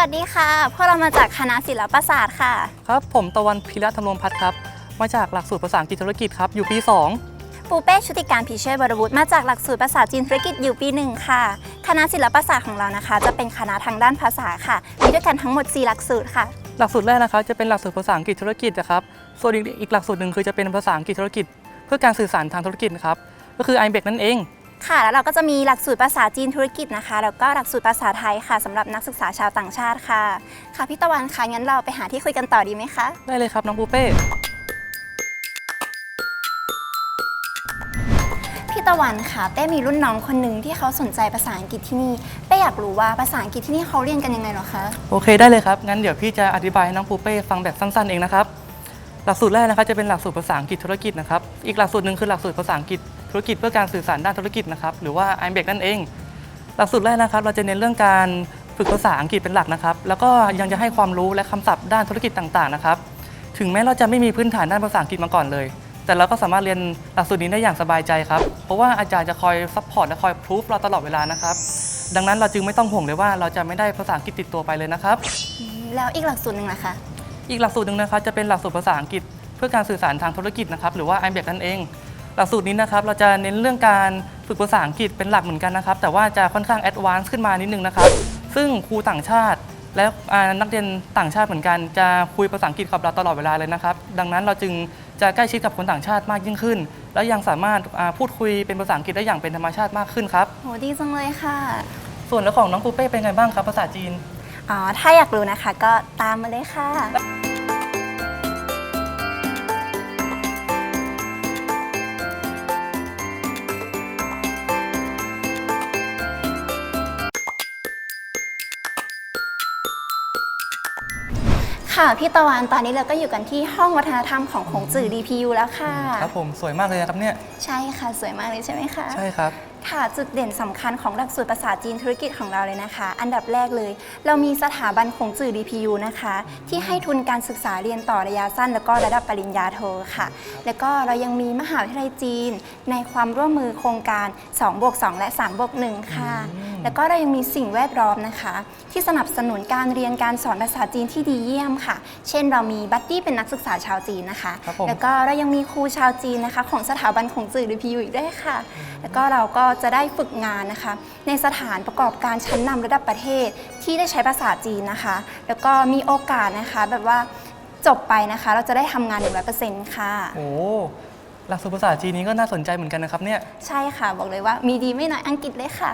วัสดีค่ะ พวกเรามาจากคณะศิลปศาสตร์ค่ะ ครับ ผมตะวันพิระธรรมรงพัฒน์ครับ มาจากหลักสูตรภาษาอังกฤษธุรกิจครับ อยู่ปีปูเป้ชุติการพิเชษบรบุตรมาจากหลักสูตรภาษาจีนธุรกิจอยู่ปีหนึ่งค่ะ คณะศิลปศาสตร์ของเรานะคะ จะเป็นคณะทางด้านภาษาค่ะ มีด้วยกันทั้งหมด 4 หลักสูตรค่ะ2หลักสูตรแรกนะครับจะเป็นหลักสูตรภาษาอังกฤษธุรกิจนะครับ ส่วนอีกอีกหลักสูตรหนึ่งคือจะเป็นภาษาอังกฤษธุรกิจ เพื่อการสื่อสารทางธุรกิจนะครับ ก็คือ i b e c นั่นเอง ค่ะ แล้วเราก็จะมีหลักสูตรภาษาจีนธุรกิจนะคะ แล้วก็หลักสูตรภาษาไทยค่ะสำหรับนักศึกษาชาวต่างชาติค่ะ ค่ะพี่ตะวันคะงั้นเราไปหาที่คุยกันต่อดีไหมคะ ได้เลยครับน้องปูเป้ พี่ตะวันค่ะเป้มีรุ่นน้องคนหนึ่งที่เขาสนใจภาษาอังกฤษที่นี่เป้อยากรู้ว่าภาษาอังกฤษที่นี่เขาเรียนกันยังไงเหรอคะ โอเคได้เลยครับ งั้นเดี๋ยวพี่จะอธิบายให้น้องปูเป้ฟังแบบสั้นๆเองนะครับ หลักสูตรแรกนะครับจะเป็นหลักสูตรภาษาอังกฤษธุรกิจนะครับ อีกหลักสูตรหนึ่งคือหลักสูตรภาษาอังกฤษ ธุรกิจเพื่อการสื่อสารด้านธุรกิจนะครับหรือว่า i b e c นั่นเอง หลักสูตรแรกนะครับ เราจะเน้นเรื่องการฝึกภาษาอังกฤษเป็นหลักนะครับ แล้วก็ยังจะให้ความรู้และคำศัพท์ด้านธุรกิจต่างๆนะครับ ถึงแม้เราจะไม่มีพื้นฐานด้านภาษาอังกฤษมาก่อนเลย แต่เราก็สามารถเรียนหลักสูตรนี้ได้อย่างสบายใจครับเพราะว่าอาจารย์จะคอยซัพพอร์ตและคอยพรูฟเราตลอดเวลานะครับดังนั้นเราจึงไม่ต้องห่วงเลยว่าเราจะไม่ได้ภาษาอังกฤษติดตัวไปเลยนะครับอืมแล้วอีกหลักสูตรหนึ่งล่ะคะ อีกหลักสูตรหนึ่งนะครับจะเป็นหลักสูตรภาษาอังกฤษ เพื่อการสื่อสารทางธุรกิจนะครับหรือว่า i b e c นั่นเอง หลักสูตรนี้นะครับเราจะเน้นเรื่องการฝึกภาษาอังกฤษเป็นหลักเหมือนกันนะครับ แต่ว่าจะค่อนข้างแอดวานซ์ขึ้นมานิดนึงนะครับ ซึ่งครูต่างชาติ และอ่านักเรียนต่างชาติเหมือนกัน จะคุยภาษาอังกฤษกับเราตลอดเวลาเลยนะครับ ดังนั้นเราจึงจะใกล้ชิดกับคนต่างชาติมากยิ่งขึ้น และยังสามารถอ่าพูดคุยเป็นภาษาอังกฤษได้อย่างเป็นธรรมชาติมากขึ้นครับโหดีจังเลยค่ะ ส่วนแล้วของน้องปูเป้เป็นไงบ้างครับภาษาจีนอ๋อถ้าอยากรู้นะคะ ก็ตามมาเลยค่ะ ค่ะ พี่ตะวันตอนนี้เราก็อยู่กันที่ห้องวัฒนธรรมของของจื่อ DPU แล้วค่ะ ครับผมสวยมากเลยนะครับเนี่ย ใช่ค่ะสวยมากเลยใช่ไหมคะ ใช่ครับ ค่ะจุดเด่นสำคัญของหลักสูตรภาษาจีนธุรกิจของเราเลยนะคะ อันดับแรกเลย เรามีสถาบันของจื่อ DPU นะคะ ที่ให้ทุนการศึกษาเรียนต่อระยะสั้น แล้วก็ระดับปริญญาโทค่ะ แล้วก็เรายังมีมหาวิทยาลัยจีน ในความร่วมมือโครงการ2บวก2และ3บวก1ค่ะ แล้วก็เรายังมีสิ่งแวดล้อมนะคะ ที่สนับสนุนการเรียนการสอนภาษาจีนที่ดีเยี่ยมค่ะ เช่นเรามีบัดดี้เป็นนักศึกษาชาวจีนนะคะ ครับผม แล้วก็เรายังมีครูชาวจีนนะคะ ของสถาบันของจื่อ DPU อีกด้วยค่ะ แล้วก็เราก็จะได้ฝึกงานนะคะ ในสถานประกอบการชั้นนำระดับประเทศที่ได้ใช้ภาษาจีนนะคะ แล้วก็มีโอกาสนะคะแบบว่าจบไปนะคะ เราจะได้ทำงาน 100%ค่ะ โอ้หลักสูตรภาษาจีนนี้ก็น่าสนใจเหมือนกันนะครับเนี่ย ใช่ค่ะ บอกเลยว่ามีดีไม่น้อยอังกฤษเลยค่ะ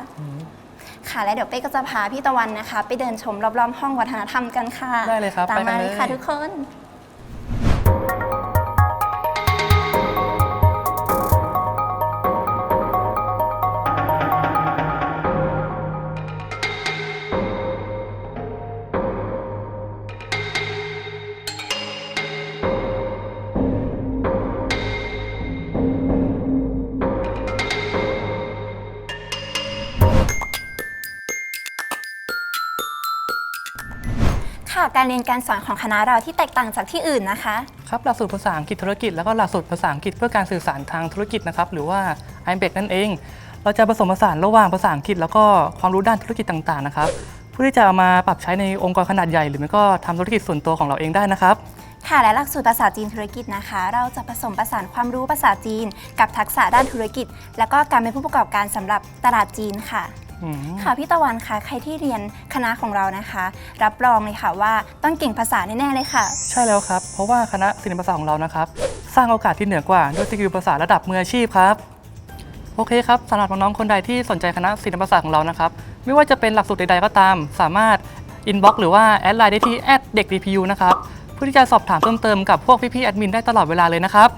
ค่ะ และเดี๋ยวเป้ก็จะพาพี่ตะวันนะคะ ไปเดินชมรอบๆห้องวัฒนธรรมกันค่ะได้เลยครับตามไปกัมานเลย เลยค่ะทุกคน ค่ะ การเรียนการสอนของคณะเราที่แตกต่างจากที่อื่นนะคะ ครับหลักสูตรภาษาอังกฤษธุรกิจ แล้วก็หลักสูตรภาษาอังกฤษเพื่อการสื่อสารทางธุรกิจนะครับหรือว่า i b e c นั่นเอง เราจะผสมผสานระหว่างภาษาอังกฤษ แล้วก็ความรู้ด้านธุรกิจต่างๆนะครับเพื่อที่จะเอามาปรับใช้ในองค์กรขนาดใหญ่ หรือไม่ก็ทำธุรกิจส่วนตัวของเราเองได้นะครับค่ะและหลักสูตรภาษาจีนธุรกิจนะคะ เราจะผสมผสานความรู้ภาษาจีน กับทักษะด้านธุรกิจ แล้วก็การเป็นผู้ประกอบการสำหรับตลาดจีนค่ะอืม ค่ะพี่ตะวันคะใครที่เรียนคณะของเรานะคะ รับรองเลยค่ะว่าต้องเก่งภาษาแน่ๆเลยค่ะ ใช่แล้วครับ เพราะว่าคณะศิลปภาษาของเรานะครับ สร้างโอกาสที่เหนือกว่าด้วยสกิลภาษาระดับมืออาชีพครับโอเคครับสำหรับน้องๆคนใดที่สนใจคณะศิลปภาษาของเรานะครับ ไม่ว่าจะเป็นหลักสูตรใดๆก็ตาม สามารถอินบ็อกหรือว่าแอดไลน์ได้ที่แอดเด็ก DPU นะครับเพื่อที่จะสอบถามเพิ่มเติมกับพวกพี่ๆแอดมินได้ตลอดเวลาเลยนะครับ